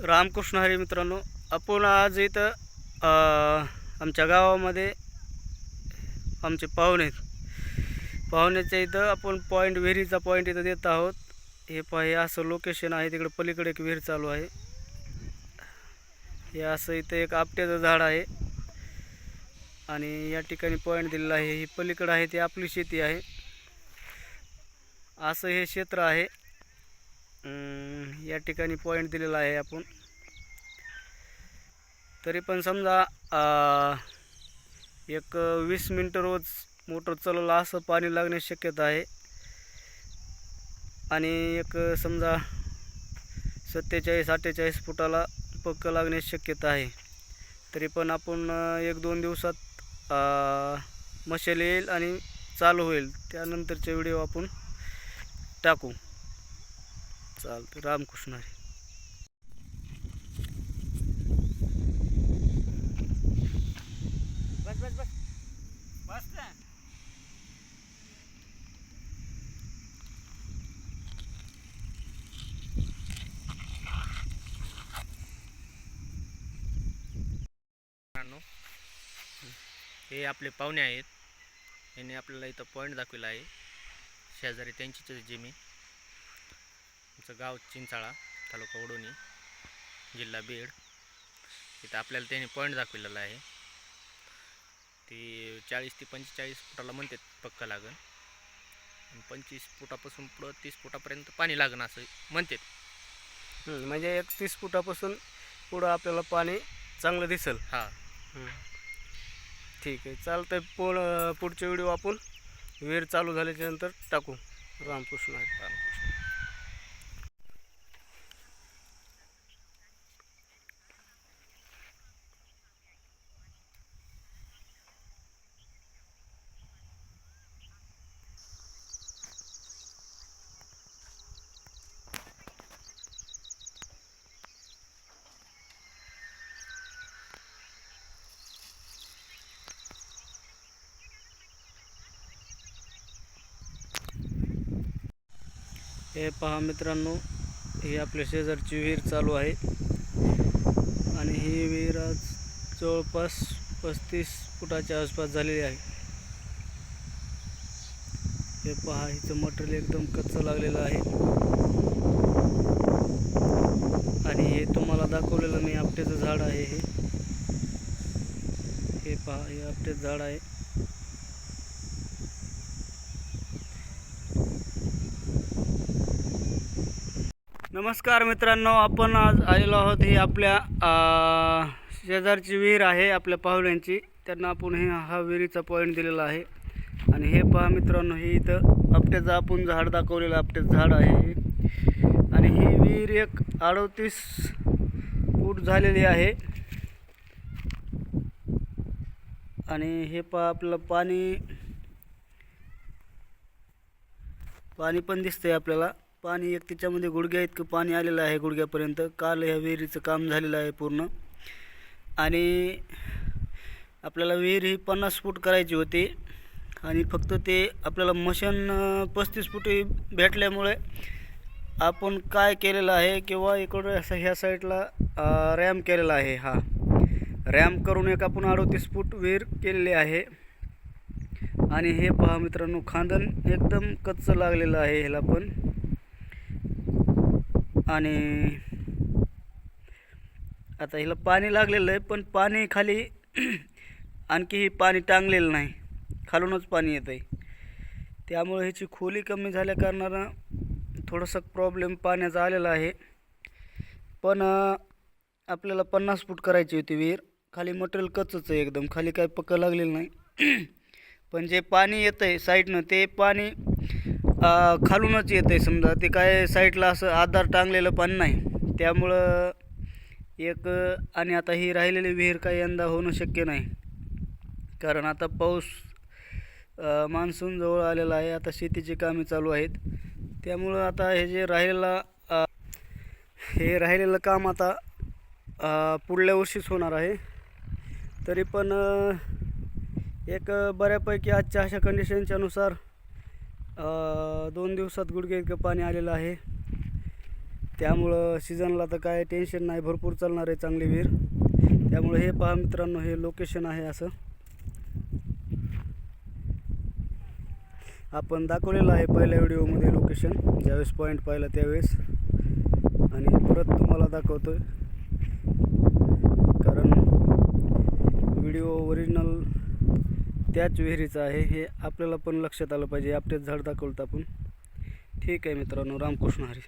रामकृष्ण हरी मित्रांनो आपण आज इथं आमच्या गावामध्ये आमचे पाहुणे आहेत. पाहुण्याच्या इथं आपण पॉईंट विहिरीचा पॉईंट इथं देत आहोत. हे पहा हे असं लोकेशन आहे. तिकडे पलीकडे एक विहीर चालू आहे. हे असं इथं एक आपट्याचं झाड आहे. आणि या ठिकाणी पॉईंट दिलेला आहे. ही पलीकडं आहे ती आपली शेती आहे. असं हे क्षेत्र आहे. या ठिकाणी पॉईंट दिलेला आहे आपण. तरी पण समजा एक वीस मिनटं रोज मोटर चालवला असं पाणी लागण्याची शक्यता आहे. आणि एक समजा सत्तेचाळीस अठ्ठेचाळीस फुटाला पक्क लागण्याची शक्यता आहे. तरी पण आपण एक दोन दिवसात मशेल मशाल येईल आणि चालू होईल. त्यानंतरचे व्हिडिओ आपण टाकू. चालतं. रामकृष्ण हरी. बस बस बस. बस ना मित्रांनो, हे आपले पाहुणे आहेत. यांनी आपल्याला इथं पॉईंट दाखवला आहे. शेजारी त्यांचीच जमीन आमचं गाव चिंचाळा तालुका ओढोणी जिल्हा बीड. इथं आपल्याला त्यांनी पॉईंट दाखवलेला आहे. ते चाळीस ते पंचेचाळीस फुटाला म्हणतात पक्का लागन आणि पंचवीस फुटापासून पुढं तीस फुटापर्यंत पाणी लागन असं म्हणतात. म्हणजे एक तीस फुटापासून पुढं आपल्याला पाणी चांगलं दिसेल. हां. ठीक आहे चालतंय. पुढ पुढचे व्हिडिओ आपण विहीर चालू झाल्याच्यानंतर टाकू. रामकृष्ण रामकृष्ण. हे पहा मित्रांनो ही आपल्या शेजारची विहीर चालू आहे. आणि ही विहीर आज जवळपास पस्तीस फुटाच्या आसपास झालेली आहे. हे पहा हिचं मटेरियल एकदम कच्चं लागलेलं आहे. आणि हे तुम्हाला दाखवलेलं मी आपट्याचं झाड आहे हे. हे पहा हे आपट्याचं झाड आहे. नमस्कार मित्रांनो आपण आज आलेलो आहोत ही आपल्या शेजारची विहीर आहे आपल्या पाहुण्यांची. त्यांना आपण हे हा विहिरीचा पॉईंट दिलेला आहे. आणि हे पहा मित्रांनो हे इथं आपट्याचं आपण झाड दाखवलेलं आपट्याचं झाड आहे आणि ही विहीर एक अडतीस फूट झालेली आहे. आणि हे पहा आपलं पाणी पाणी पण दिसतंय आपल्याला. पाणी एक त्याच्यामध्ये गुडघ्या इतकं पाणी आलेलं आहे गुडघ्यापर्यंत. काल ह्या विहिरीचं काम झालेलं आहे पूर्ण. आणि आपल्याला विहीर ही पन्नास फूट करायची होती. आणि फक्त ते आपल्याला मशीन पस्तीस फूट भेटल्यामुळे आपण काय केलेलं आहे किंवा इकडं असं ह्या साईडला रॅम केलेला आहे हा. रॅम करून एक आपण अडतीस फूट विहीर केलेली आहे. आणि हे पहा मित्रांनो खांदन एकदम कच्चं लागलेलं आहे ह्याला पण. आणि आता ह्याला पाणी लागलेलं आहे पण पाणी खाली आणखी पाणी टांगलेलं नाही. खालूनच पाणी येत आहे त्यामुळे ह्याची खोली कमी झाल्या कारणानं थोडंसं प्रॉब्लेम पाण्याचा आलेला आहे. पण आपल्याला पन्नास फूट करायची होती विहीर. खाली मटेरियल कच्चंच आहे एकदम. खाली काय पक्क लागलेलं नाही. पण जे पाणी येतं आहे साईडनं ते पाणी खालूनच येतं आहे समजा. ते काय साईडला असं आधार टांगलेलं पण नाही. त्यामुळं एक आणि आता ही राहिलेली विहीर काही यंदा होणं शक्य नाही. कारण आता पाऊस मान्सून जवळ आलेला आहे. आता शेतीची कामे चालू आहेत. त्यामुळं आता हे जे राहिलेला हे राहिलेलं काम आता पुढल्या वर्षीच होणार आहे. तरी पण एक बऱ्यापैकी आजच्या अशा कंडिशनच्या नुसार दोन दिवसात गुडघे इतकं पाणी आलेलं आहे. त्यामुळं सीझनला तर काय टेन्शन नाही भरपूर चालणार आहे चांगली विहीर. त्यामुळे हे पहा मित्रांनो हे लोकेशन आहे असं. आपण दाखवलेलं आहे पहिल्या व्हिडिओमध्ये लोकेशन ज्यावेळेस पॉईंट पाहिला त्यावेळेस. आणि परत तुम्हाला दाखवतोय. कारण व्हिडिओ ओरिजिनल त्याच विहिरीचं आहे. हे आपल्याला पण लक्षात आलं पाहिजे. आपलेच झाड दाखवलं आपण. ठीक आहे मित्रांनो. रामकृष्ण हरी.